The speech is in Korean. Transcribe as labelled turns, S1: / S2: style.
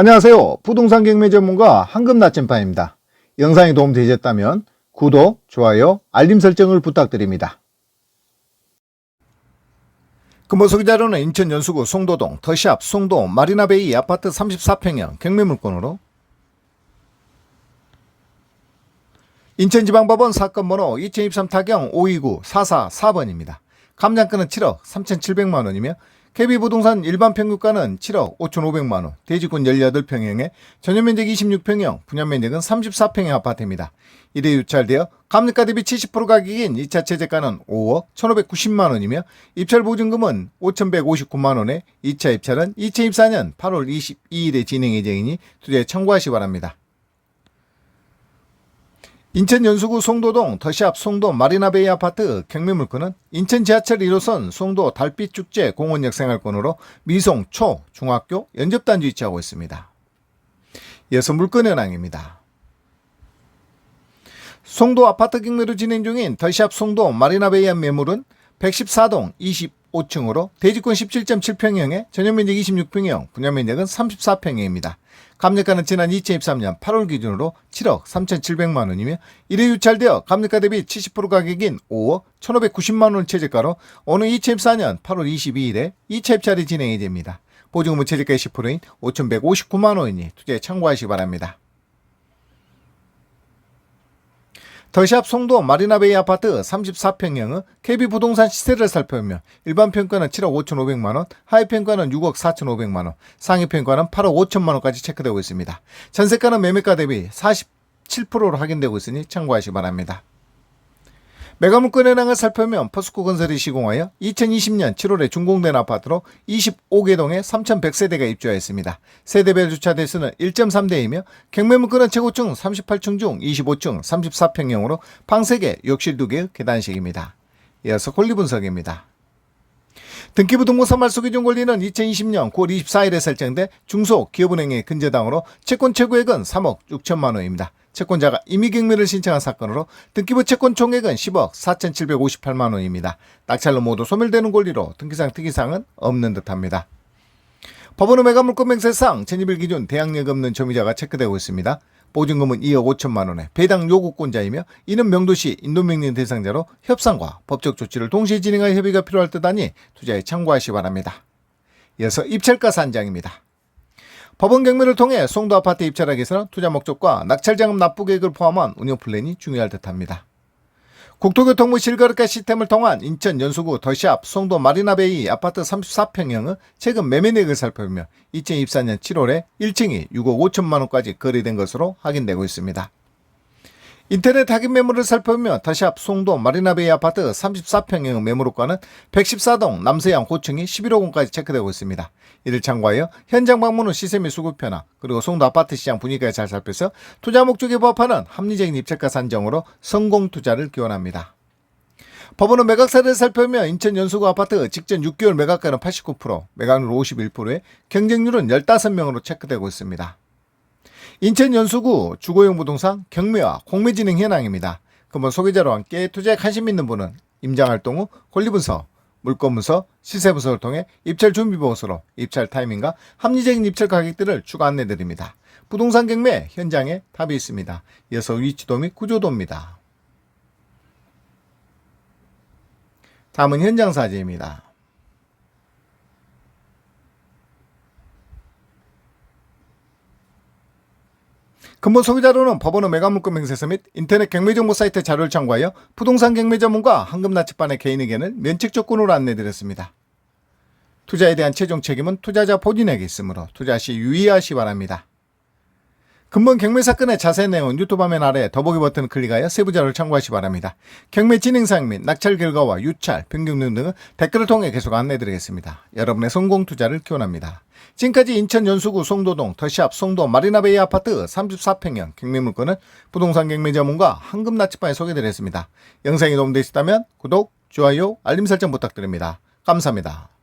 S1: 안녕하세요. 부동산 경매 전문가 황금 나침반입니다. 영상이 도움되셨다면 구독, 좋아요, 알림 설정을 부탁드립니다. 근본 소개자료는 인천 연수구 송도동 더샵 송도 마리나베이 아파트 34평형 경매 물건으로 인천지방법원 사건 번호 2023 타경 529-44-4번입니다. 감장가는 7억 3,700만 원이며 KB부동산 일반 평균가는 7억 5,500만 원, 대지권 18평형에 전용 면적 26평형, 분양 면적은 34평형 아파트입니다. 이래 유찰되어 감리가 대비 70% 가격인 2차 최저가는 5억 1,590만 원이며 입찰 보증금은 5,159만 원에 2차 입찰은 2024년 8월 22일에 진행 예정이니 투자에 기 바랍니다. 인천 연수구 송도동 더샵 송도 마리나베이 아파트 경매 물건은 인천 지하철 1호선 송도 달빛 축제 공원역 생활권으로 미송 초 중학교 연접단지 위치하고 있습니다. 이어서 물건 현황입니다. 송도 아파트 경매로 진행 중인 더샵 송도 마리나베이 안 매물은 114동 25층으로 대지권 17.7평형에 전용면적 26평형, 분양면적은 34평형입니다. 감리가는 지난 2023년 8월 기준으로 7억 3,700만 원이며 이래 유찰되어 감리가 대비 70% 가격인 5억 1,590만 원 최저가로 오는 2024년 8월 22일에 2차 입찰이 진행이 됩니다. 보증금은 최저가의 10%인 5,159만 원이니 투자에 참고하시기 바랍니다. 더샵 송도 마리나베이 아파트 34평형은 KB부동산 시세를 살펴보며 일반 평가는 7억 5,500만 원, 하위 평가는 6억 4,500만 원, 상위 평가는 8억 5천만 원까지 체크되고 있습니다. 전세가는 매매가 대비 47%로 확인되고 있으니 참고하시기 바랍니다. 매가물건 현황을 살펴보면 포스코 건설이 시공하여 2020년 7월에 준공된 아파트로 25개 동에 3,100세대가 입주하였습니다. 세대별 주차 대수는 1.3대이며 경매물건은 최고층 38층 중 25층 34평형으로 방 3개, 욕실 2개, 계단식입니다. 이어서 권리 분석입니다. 등기부 등본사 말소 기준 권리는 2020년 9월 24일에 설정돼 중소기업은행의 근저당으로 채권 최고액은 3억 6천만 원입니다. 채권자가 임의경매를 신청한 사건으로 등기부 채권 총액은 10억 4,758만 원입니다. 낙찰로 모두 소멸되는 권리로 등기상 특이사항은 없는 듯합니다. 법원의 매각물건 맹세상 전입일 기준 대항력 없는 점유자가 체크되고 있습니다. 보증금은 2억 5천만 원에 배당 요구권자이며 이는 명도시 인도명령 대상자로 협상과 법적 조치를 동시에 진행할 협의가 필요할 듯하니 투자에 참고하시 기 바랍니다. 이어서 입찰가 산장입니다. 법원 경매를 통해 송도 아파트 입찰하기 위해서는 투자 목적과 낙찰자금 납부 계획을 포함한 운영 플랜이 중요할 듯합니다. 국토교통부 실거래가 시스템을 통한 인천 연수구 더샵 송도 마리나베이 아파트 34평형은 최근 매매내역을 살펴보며 2024년 7월에 1층이 6억 5천만 원까지 거래된 것으로 확인되고 있습니다. 인터넷 확인 매물을 살펴보며 더샵 송도 마리나베이 아파트 34평형 매물호가는 114동 남서양 고층이 11억 원까지 체크되고 있습니다. 이를 참고하여 현장 방문 후 시세 및 수급 변화 그리고 송도 아파트 시장 분위기를 잘 살펴서 투자 목적에 부합하는 합리적인 입찰가 산정으로 성공 투자를 기원합니다. 법원은 매각사를 살펴보며 인천 연수구 아파트 직전 6개월 매각가는 89%, 매각률 51%에 경쟁률은 15명으로 체크되고 있습니다. 인천 연수구 주거용 부동산 경매와 공매 진행 현황입니다. 그러면 소개자와 함께 투자에 관심 있는 분은 임장 활동 후 권리 분석, 물건 분석, 시세 분석을 통해 입찰 준비 보고서로 입찰 타이밍과 합리적인 입찰 가격들을 추가 안내 드립니다. 부동산 경매 현장에 답이 있습니다. 이어서 위치도 및 구조도입니다. 다음은 현장 사진입니다. 근본 소비자료는 법원의 매각물건 명세서 및 인터넷 경매정보 사이트 자료를 참고하여 부동산 경매 전문가 황금 나치반의 개인 의견을 면책 조건으로 안내드렸습니다. 투자에 대한 최종 책임은 투자자 본인에게 있으므로 투자 시 유의하시 기 바랍니다. 근본 경매 사건의 자세한 내용은 유튜브 화면 아래 더보기 버튼을 클릭하여 세부 자료를 참고하시 기 바랍니다. 경매 진행 사항 및 낙찰 결과와 유찰, 변경 등 등은 댓글을 통해 계속 안내드리겠습니다. 여러분의 성공 투자를 기원합니다. 지금까지 인천 연수구 송도동 더샵 송도 마리나베이 아파트 34평형 경매 물건은 부동산 경매 전문가 황금나치반에 소개드렸습니다. 영상이 도움되셨다면 구독, 좋아요, 알림 설정 부탁드립니다. 감사합니다.